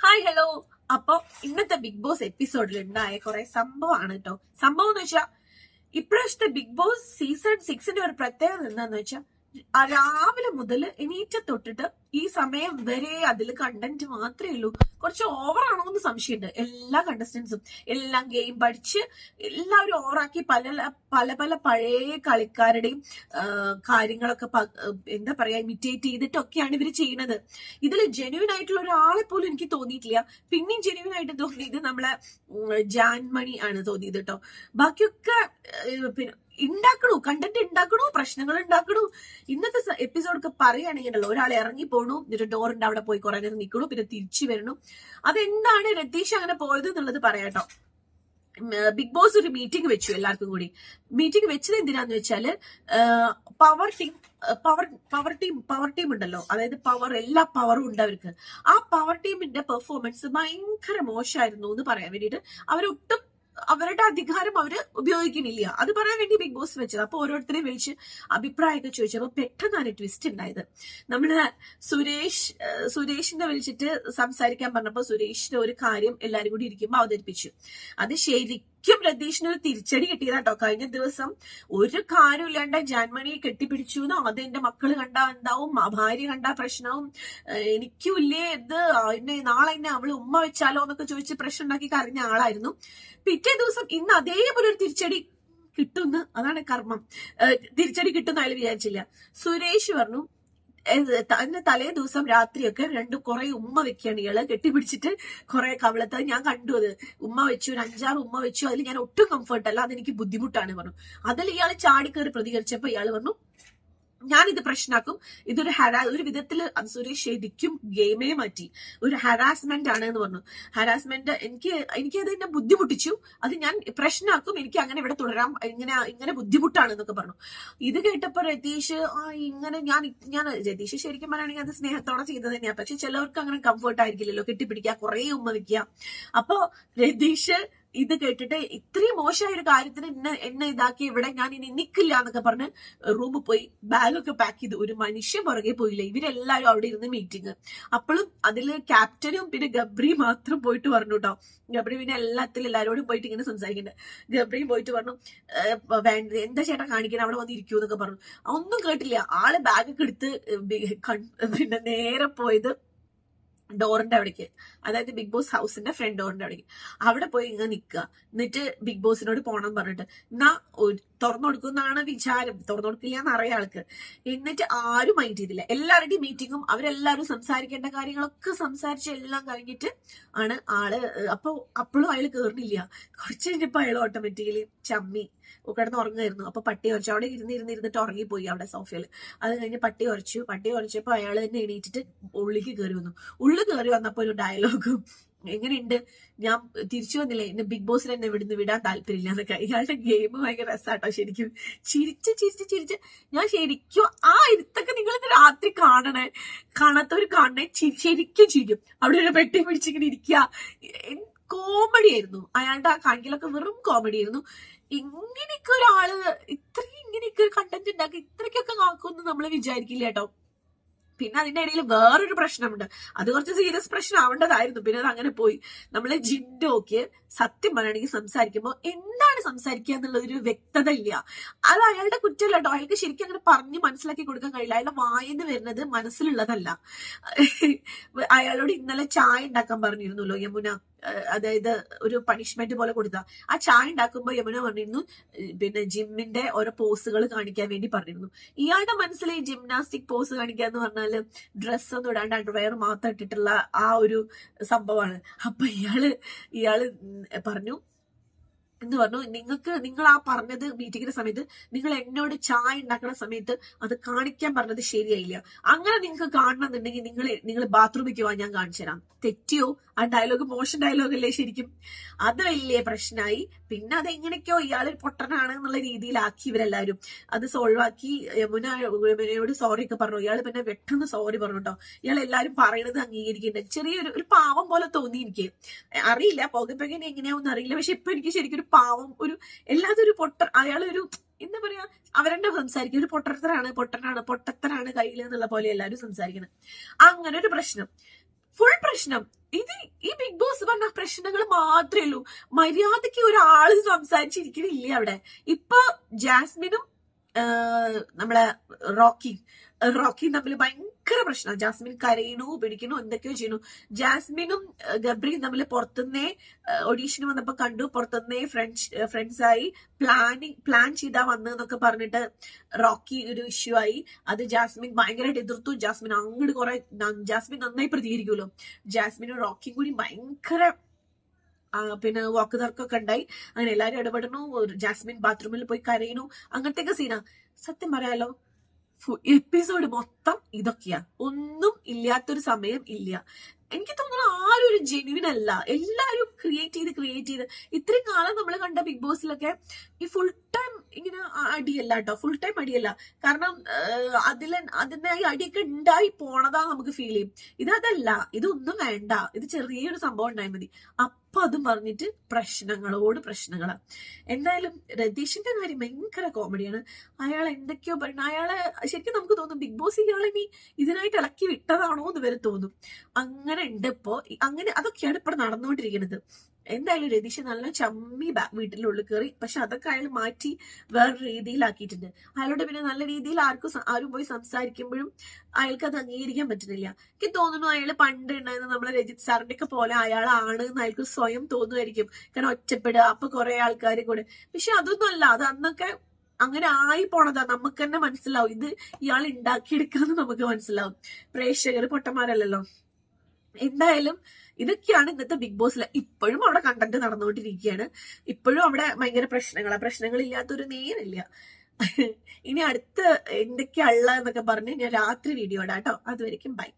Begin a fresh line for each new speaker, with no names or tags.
Hi hello അപ്പൊ ഇന്നത്തെ big boss എപ്പിസോഡിൽ ഉണ്ടായ കുറെ സംഭവമാണ് കേട്ടോ സംഭവം എന്ന് വെച്ചാൽ ഇപ്രാവശ്യത്തെ ബിഗ് ബോസ് സീസൺ സിക്സിന്റെ ഒരു പ്രത്യേകത എന്താന്ന് വെച്ചാൽ രാവിലെ മുതൽ എണീറ്റ തൊട്ടിട്ട് ഈ സമയം വരെ അതിൽ കണ്ടന്റ് മാത്രമേ ഉള്ളൂ. കുറച്ച് ഓവർ ഓവറാണോ എന്ന് സംശയമുണ്ട്. എല്ലാ കണ്ടസ്റ്റൻസും എല്ലാം ഗെയിം പഠിച്ച് എല്ലാവരും ഓവറാക്കി പല പല പല പഴയ കളിക്കാരുടെയും കാര്യങ്ങളൊക്കെ എന്താ പറയാ ഇമിറ്റേറ്റ് ചെയ്തിട്ടൊക്കെയാണ് ഇവർ ചെയ്യുന്നത് ഇതിൽ ജെന്യൂൻ ആയിട്ടുള്ള ഒരാളെ പോലും എനിക്ക് തോന്നിയിട്ടില്ല. പിന്നെയും ജെന്യൂൻ ആയിട്ട് തോന്നിയത് നമ്മളെ ജാൻമണി ആണ് തോന്നിയത് കേട്ടോ ബാക്കിയൊക്കെ പിന്നെ ഉണ്ടാക്കണു കണ്ടന്റ് ഉണ്ടാക്കണു പ്രശ്നങ്ങൾ ഉണ്ടാക്കണു ഇന്നത്തെ എപ്പിസോഡൊക്കെ പറയുകയാണെങ്കിൽ ഉണ്ടല്ലോ ഒരാൾ ഇറങ്ങി പോണു എന്നിട്ട് ഡോറിന്റെ അവിടെ പോയി കുറെ നേരം നിൽക്കണു പിന്നെ തിരിച്ചു വരണു. അതെന്താണ് രതീഷ് അങ്ങനെ പോയത് എന്നുള്ളത് പറയാട്ടോ. ബിഗ് ബോസ് ഒരു മീറ്റിംഗ് വെച്ചു എല്ലാവർക്കും കൂടി. മീറ്റിംഗ് വെച്ചത് എന്തിനാന്ന് വെച്ചാൽ power team power power team power team ഉണ്ടല്ലോ. അതായത് പവർ എല്ലാ പവറും ഉണ്ട് അവർക്ക്. ആ പവർ ടീമിന്റെ പെർഫോമൻസ് ഭയങ്കര മോശമായിരുന്നു എന്ന് പറയാൻ വേണ്ടിയിട്ട് അവരൊട്ടും അവരുടെ അധികാരം അവർ ഉപയോഗിക്കണില്ല അത് പറയാൻ വേണ്ടി ബിഗ് ബോസ് വെച്ചത്. അപ്പൊ ഓരോരുത്തരെയും വിളിച്ച് അഭിപ്രായമൊക്കെ ചോദിച്ചു. അപ്പൊ പെട്ടെന്നാണ് ട്വിസ്റ്റ് ഉണ്ടായത്. നമ്മൾ സുരേഷ് സുരേഷിനെ വിളിച്ചിട്ട് സംസാരിക്കാൻ പറഞ്ഞപ്പോ സുരേഷിന്റെ ഒരു കാര്യം എല്ലാരും കൂടി ഇരിക്കുമ്പോ അവതരിപ്പിച്ചു. അത് ശരിക്കും രതീഷിന് ഒരു തിരിച്ചടി കിട്ടിയതാട്ടോ. കഴിഞ്ഞ ദിവസം ഒരു കാര്യമില്ലാണ്ട് ജാൻമണിയെ കെട്ടിപ്പിടിച്ചു എന്നോ അത് എന്റെ മക്കൾ കണ്ടാ എന്താവും ഭാര്യ കണ്ടാ പ്രശ്നവും. എനിക്കുമില്ലേ ഇത് എന്നെ നാളെ എന്നെ അവൾ ഉമ്മ വെച്ചാലോ എന്നൊക്കെ ചോദിച്ച് പ്രശ്നം ഉണ്ടാക്കി കരഞ്ഞ ആളായിരുന്നു. പിറ്റേ ദിവസം ഇന്ന് അതേപോലെ ഒരു തിരിച്ചടി കിട്ടുന്നു. അതാണ് കർമ്മം. തിരിച്ചടി കിട്ടുന്ന അയാൾ വിചാരിച്ചില്ല. സുരേഷ് പറഞ്ഞു അതിന്റെ തലേ ദിവസം രാത്രിയൊക്കെ രണ്ട് കുറെ ഉമ്മ വെക്കുകയാണ് ഇയാൾ കെട്ടിപ്പിടിച്ചിട്ട് കുറെ കവളത്ത്. ഞാൻ കണ്ടു അത്. ഉമ്മ വെച്ചു ഒരു അഞ്ചാറ് ഉമ്മ വെച്ചു. അതിൽ ഞാൻ ഒട്ടും കംഫർട്ടല്ല അതെനിക്ക് ബുദ്ധിമുട്ടാണ് പറഞ്ഞു. അതിൽ ഇയാൾ ചാടിക്കയറി പ്രതികരിച്ചപ്പോ ഇയാൾ പറഞ്ഞു ഞാനിത് പ്രശ്നമാക്കും ഇതൊരു ഹരാ ഒരു വിധത്തിൽ സുരേഷ് ശരിക്കും ഗെയിമേ മാറ്റി. ഒരു ഹരാസ്മെന്റ് ആണ് എന്ന് പറഞ്ഞു. ഹരാസ്മെന്റ് എനിക്ക് എനിക്ക് അത് എന്നെ ബുദ്ധിമുട്ടിച്ചു. അത് ഞാൻ പ്രശ്നമാക്കും എനിക്ക് അങ്ങനെ ഇവിടെ തുടരാം. ഇങ്ങനെ ഇങ്ങനെ ബുദ്ധിമുട്ടാണ് എന്നൊക്കെ പറഞ്ഞു. ഇത് കേട്ടപ്പോ രതീഷ് ആ ഇങ്ങനെ ഞാൻ ഞാൻ രതീഷ് ശരിക്കും പറയുകയാണെങ്കിൽ അത് സ്നേഹത്തോടെ ചെയ്തത് തന്നെയാണ് പക്ഷെ ചിലവർക്ക് അങ്ങനെ കംഫർട്ട് ആയിരിക്കില്ലല്ലോ. കെട്ടിപ്പിടിക്കുക കുറെ ഉമ്മ വെക്കുക. അപ്പോ രതീഷ് ഇത് കേട്ടിട്ട് ഇത്രയും മോശമായ ഒരു കാര്യത്തിന് എന്നെ എന്നെ ഇതാക്കി ഇവിടെ ഞാൻ ഇനി നിൽക്കില്ല എന്നൊക്കെ പറഞ്ഞ് റൂമിൽ പോയി ബാഗൊക്കെ പാക്ക് ചെയ്ത് ഒരു മനുഷ്യൻ പുറകെ പോയില്ല? ഇവരെല്ലാരും അവിടെ ഇരുന്ന് മീറ്റിംഗ് അപ്പോഴും അതിൽ ക്യാപ്റ്റനും പിന്നെ ഗബ്രി മാത്രം പോയിട്ട് പറഞ്ഞു കേട്ടോ ഗബ്രി പിന്നെ എല്ലാത്തിലും എല്ലാരോടും പോയിട്ട് ഇങ്ങനെ സംസാരിക്കുന്നുണ്ട് ഗബ്രിയും പോയിട്ട് പറഞ്ഞു വേണ്ട എന്താ ചേട്ടാ കാണിക്കണം? അവിടെ വന്ന് ഇരിക്കൂ എന്നൊക്കെ പറഞ്ഞു. ഒന്നും കേട്ടില്ല. ആൾ ബാഗൊക്കെ എടുത്ത് പിന്നെ നേരെ പോയത് ഡോറിന്റെ അവിടേക്ക്. അതായത് ബിഗ് ബോസ് ഹൗസിന്റെ ഫ്രണ്ട് ഡോറിന്റെ അവിടേക്ക്. അവിടെ പോയി ഇങ്ങനെ നിൽക്കുക എന്നിട്ട് ബിഗ് ബോസിനോട് പോകണം പറഞ്ഞിട്ട് എന്നാ തുറന്നു കൊടുക്കുന്നാണ് വിചാരം. തുറന്നു കൊടുക്കില്ല എന്ന് അറിയാം ആൾക്ക്. എന്നിട്ട് ആരും മൈൻഡ് ചെയ്തില്ല. എല്ലാവരുടെയും മീറ്റിങ്ങും അവരെല്ലാവരും സംസാരിക്കേണ്ട കാര്യങ്ങളൊക്കെ സംസാരിച്ച് എല്ലാം കഴിഞ്ഞിട്ട് ആണ് ആൾ അപ്പൊ അപ്പോഴും അയാൾ കേറുന്നില്ല. കുറച്ച് കഴിഞ്ഞപ്പോ അയാൾ ഓട്ടോമാറ്റിക്കലി ചമ്മി കിടന്ന് ഉറങ്ങായിരുന്നു അപ്പൊ പട്ടി കുറച്ചു അവിടെ ഇരുന്ന് ഇരുന്ന് ഇരുന്നിട്ട് ഉറങ്ങിപ്പോയി അവിടെ സോഫയിൽ. അത് കഴിഞ്ഞ് പട്ടി കുറച്ചു പട്ടി കുറച്ചപ്പോ അയാൾ തന്നെ എണീറ്റിട്ട് ഉള്ളിലേക്ക് കയറി വന്നു. ഉള്ളു കയറി വന്നപ്പോ ഒരു ഡയലോഗും എങ്ങനെയുണ്ട്? ഞാൻ തിരിച്ചു വന്നില്ലേ? എന്നെ ബിഗ് ബോസിൽ എന്നെ ഇവിടുന്ന് വിടാൻ താല്പര്യമില്ല എന്നൊക്കെ. ഇയാളുടെ ഗെയിം ഭയങ്കര രസാട്ടോ ശരിക്കും. ചിരിച്ച് ചിരിച്ച് ചിരിച്ച് ഞാൻ ശരിക്കും ആ ഇരുത്തൊക്കെ നിങ്ങൾ ഇന്ന് രാത്രി കാണണേ കാണാത്തവർ കാണണേ ശരിക്കും ചിരിക്കും. അവിടെ ഒരു പെട്ടി പിടിച്ചിങ്ങനെ ഇരിക്കുക. കോമഡി ആയിരുന്നു. അയാളുടെ ആ കാണിക്കലൊക്കെ വെറും കോമഡി ആയിരുന്നു. ഇങ്ങനെയൊക്കെ ഒരാൾ ഇത്രയും ഇങ്ങനെയൊക്കെ ഒരു കണ്ടന്റ് ഉണ്ടാക്കി ഇത്രയ്ക്കൊക്കെ ആക്കുമെന്ന് നമ്മൾ വിചാരിക്കില്ല കേട്ടോ. പിന്നെ അതിന്റെ ഇടയിൽ വേറൊരു പ്രശ്നമുണ്ട്. അത് കുറച്ച് സീരിയസ് പ്രശ്നം ആവേണ്ടതായിരുന്നു പിന്നെ അത് അങ്ങനെ പോയി. നമ്മൾ ജിൻഡോക്ക് സത്യം പറയുകയാണെങ്കിൽ സംസാരിക്കുമ്പോൾ എന്താണ് സംസാരിക്കുക എന്നുള്ള ഒരു വ്യക്തത ഇല്ല അത് അയാളുടെ കുറ്റമല്ല കേട്ടോ അയാൾക്ക് ശരിക്കും അങ്ങനെ പറഞ്ഞ് മനസ്സിലാക്കി കൊടുക്കാൻ കഴിയില്ല. അയാളുടെ വായന്ന് വരുന്നത് മനസ്സിലുള്ളതല്ല. അയാളോട് ഇന്നലെ ചായ ഉണ്ടാക്കാൻ പറഞ്ഞിരുന്നല്ലോ യമുന. അതായത് ഒരു പണിഷ്മെന്റ് പോലെ കൊടുത്ത. ആ ചായ ഉണ്ടാക്കുമ്പോൾ യമുന പറഞ്ഞിരുന്നു പിന്നെ ജിമ്മിന്റെ ഓരോ പോസുകൾ കാണിക്കാൻ വേണ്ടി പറഞ്ഞിരുന്നു. ഇയാളുടെ മനസ്സിൽ ഈ ജിംനാസ്റ്റിക് പോസ് കാണിക്കുക എന്ന് പറഞ്ഞാൽ ഡ്രസ്സ് ഒന്നും ഇടാണ്ട് അണ്ടർവെയർ മാത്രം ഇട്ടിട്ടുള്ള ആ ഒരു സംഭവമാണ്. അപ്പൊ ഇയാൾ ഇയാൾ പറഞ്ഞു എന്ന് പറഞ്ഞു. നിങ്ങൾക്ക് നിങ്ങൾ ആ പറഞ്ഞത് മീറ്റിങ്ങിന്റെ സമയത്ത് നിങ്ങൾ എന്നോട് ചായ ഉണ്ടാക്കുന്ന സമയത്ത് അത് കാണിക്കാൻ പറഞ്ഞത് ശരിയായില്ല. അങ്ങനെ നിങ്ങൾക്ക് കാണണമെന്നുണ്ടെങ്കിൽ നിങ്ങൾ നിങ്ങൾ ബാത്റൂമിലേക്ക് പോവാൻ ഞാൻ കാണിച്ചു തരാം. തെറ്റിയോ? ആ ഡയലോഗ് മോശം ഡയലോഗ് അല്ലേ ശരിക്കും? അത് വലിയ പ്രശ്നമായി. പിന്നെ അത് എങ്ങനെയൊക്കെയോ ഇയാൾ പൊട്ടനാണ് എന്നുള്ള രീതിയിലാക്കി ഇവരെല്ലാവരും. അത് സോൾവ് ആക്കി യമുന യമുനയോട് സോറി ഒക്കെ പറഞ്ഞു. ഇയാൾ പിന്നെ പെട്ടെന്ന് സോറി പറഞ്ഞു കേട്ടോ ഇയാൾ എല്ലാവരും പറയണത് അംഗീകരിക്കുന്നുണ്ട്. ചെറിയൊരു ഒരു പാവം പോലെ തോന്നി എനിക്ക് അറിയില്ല പോകപ്പങ്ങനെ എങ്ങനെയാവും അറിയില്ല. പക്ഷെ ഇപ്പൊ എനിക്ക് ശരിക്കും പാവം ഒരു എല്ലാതും ഒരു പൊട്ട അയാളൊരു എന്താ പറയാ അവരെന്നെ സംസാരിക്കും ഒരു പൊട്ടത്തരാണ് പൊട്ടനാണ് പൊട്ടത്തരാണ് കയ്യിൽ എന്നുള്ള പോലെ എല്ലാവരും സംസാരിക്കണം അങ്ങനെ ഒരു പ്രശ്നം. ഫുൾ പ്രശ്നം. ഇത് ഈ ബിഗ് ബോസ് പറഞ്ഞ പ്രശ്നങ്ങൾ മാത്രമേ ഉള്ളൂ. മര്യാദയ്ക്ക് ഒരാൾ സംസാരിച്ചിരിക്കണില്ല അവിടെ. ഇപ്പൊ ജാസ്മിനും നമ്മളെ റോക്കി റോക്കി തമ്മിൽ ഭയങ്കര പ്രശ്നം. ജാസ്മിൻ കരയണു പിടിക്കണു എന്തൊക്കെയോ ചെയ്യണു. ജാസ്മിനും ഗബ്രിയും തമ്മിൽ പുറത്തുനിന്നേ ഒഡീഷന് വന്നപ്പോ കണ്ടു പുറത്തുനിന്നേ ഫ്രണ്ട്സ് ഫ്രണ്ട്സായി പ്ലാനിങ് പ്ലാൻ ചെയ്താ വന്നെന്നൊക്കെ പറഞ്ഞിട്ട് റോക്കി ഒരു ഇഷ്യൂ ആയി. അത് ജാസ്മിൻ ഭയങ്കരമായിട്ട് എതിർത്തു. ജാസ്മിൻ അങ്ങോട്ട് കുറെ ജാസ്മിൻ നന്നായി പ്രതികരിക്കുമല്ലോ ജാസ്മിനും റോക്കിയും കൂടി ഭയങ്കര പിന്നെ വാക്ക് തർക്കമൊക്കെ ഉണ്ടായി. അങ്ങനെ എല്ലാരും ഇടപെടണു ജാസ്മിൻ ബാത്റൂമിൽ പോയി കരയണു അങ്ങനത്തെയൊക്കെ സീനാ സത്യം പറയാലോ എപ്പിസോഡ് മൊത്തം ഇതൊക്കെയാ. ഒന്നും ഇല്ലാത്തൊരു സമയം ഇല്ല. എനിക്ക് തോന്നുന്നു ആരും ഒരു ജെന്യൂൻ അല്ല. എല്ലാരും ക്രിയേറ്റ് ചെയ്ത് ക്രിയേറ്റ് ചെയ്ത്. ഇത്രയും കാലം നമ്മൾ കണ്ട ബിഗ് ബോസിലൊക്കെ ഈ ഫുൾ ടൈം ഇങ്ങനെ അടിയല്ല കേട്ടോ ഫുൾ ടൈം അടിയല്ല. കാരണം അതിൽ അതിന്റെ ഈ അടിയൊക്കെ ഉണ്ടായി പോണതാ നമുക്ക് ഫീൽ ചെയ്യും. ഇത് അതല്ല. ഇതൊന്നും വേണ്ട. ഇത് ചെറിയൊരു സംഭവം ഉണ്ടായാൽ മതി. അപ്പൊ അതും പറഞ്ഞിട്ട് പ്രശ്നങ്ങളോട് പ്രശ്നങ്ങളാണ് എന്തായാലും രതീഷിന്റെ കാര്യം ഭയങ്കര കോമഡിയാണ്. അയാൾ എന്തൊക്കെയോ പറയുന്നത് അയാളെ ശരിക്കും നമുക്ക് തോന്നും ബിഗ് ബോസ് ഇയാളെ ഇനി ഇതിനായിട്ട് ഇളക്കി വിട്ടതാണോ എന്ന് വരെ തോന്നും. അങ്ങനെ ഉണ്ട് ഇപ്പോ അങ്ങനെ അതൊക്കെയാണ് ഇപ്പൊ നടന്നുകൊണ്ടിരിക്കുന്നത്. എന്തായാലും രതീഷ് നല്ല ചമ്മി വീട്ടിലുള്ളിൽ കയറി പക്ഷെ അതൊക്കെ അയാൾ മാറ്റി വേറെ രീതിയിലാക്കിയിട്ടുണ്ട്. അയാളോട് പിന്നെ നല്ല രീതിയിൽ ആർക്കും ആരും പോയി സംസാരിക്കുമ്പോഴും അയാൾക്ക് അത് അംഗീകരിക്കാൻ പറ്റുന്നില്ല. എനിക്ക് തോന്നുന്നു അയാൾ പണ്ട് ഉണ്ടായിരുന്ന നമ്മളെ രജിത് സാറിന്റെ ഒക്കെ പോലെ അയാളാണ് എന്ന് അയാൾക്ക് സ്വയം തോന്നുമായിരിക്കും. കാരണം ഒറ്റപ്പെടുക അപ്പൊ കുറെ ആൾക്കാർ കൂടെ. പക്ഷെ അതൊന്നും അല്ല അത് അന്നൊക്കെ അങ്ങനെ ആയി പോണതാ. നമുക്ക് തന്നെ മനസ്സിലാവും. ഇത് ഇയാൾ ഉണ്ടാക്കിയെടുക്കാന്ന് നമുക്ക് മനസ്സിലാവും. പ്രേക്ഷകർ പൊട്ടന്മാരല്ലല്ലോ. എന്തായാലും ഇതൊക്കെയാണ് ഇന്നത്തെ ബിഗ് ബോസിൽ ഇപ്പോഴും അവിടെ കണ്ടന്റ് നടന്നുകൊണ്ടിരിക്കുകയാണ്. ഇപ്പോഴും അവിടെ ഭയങ്കര പ്രശ്നങ്ങളാ. പ്രശ്നങ്ങൾ ഇല്ലാത്തൊരു നേരില്ല. ഇനി അടുത്ത എന്തൊക്കെയാ ഉള്ള എന്നൊക്കെ പറഞ്ഞ് ഞാൻ രാത്രി വീഡിയോ ഇടാം കേട്ടോ അതുവരെയും ബൈ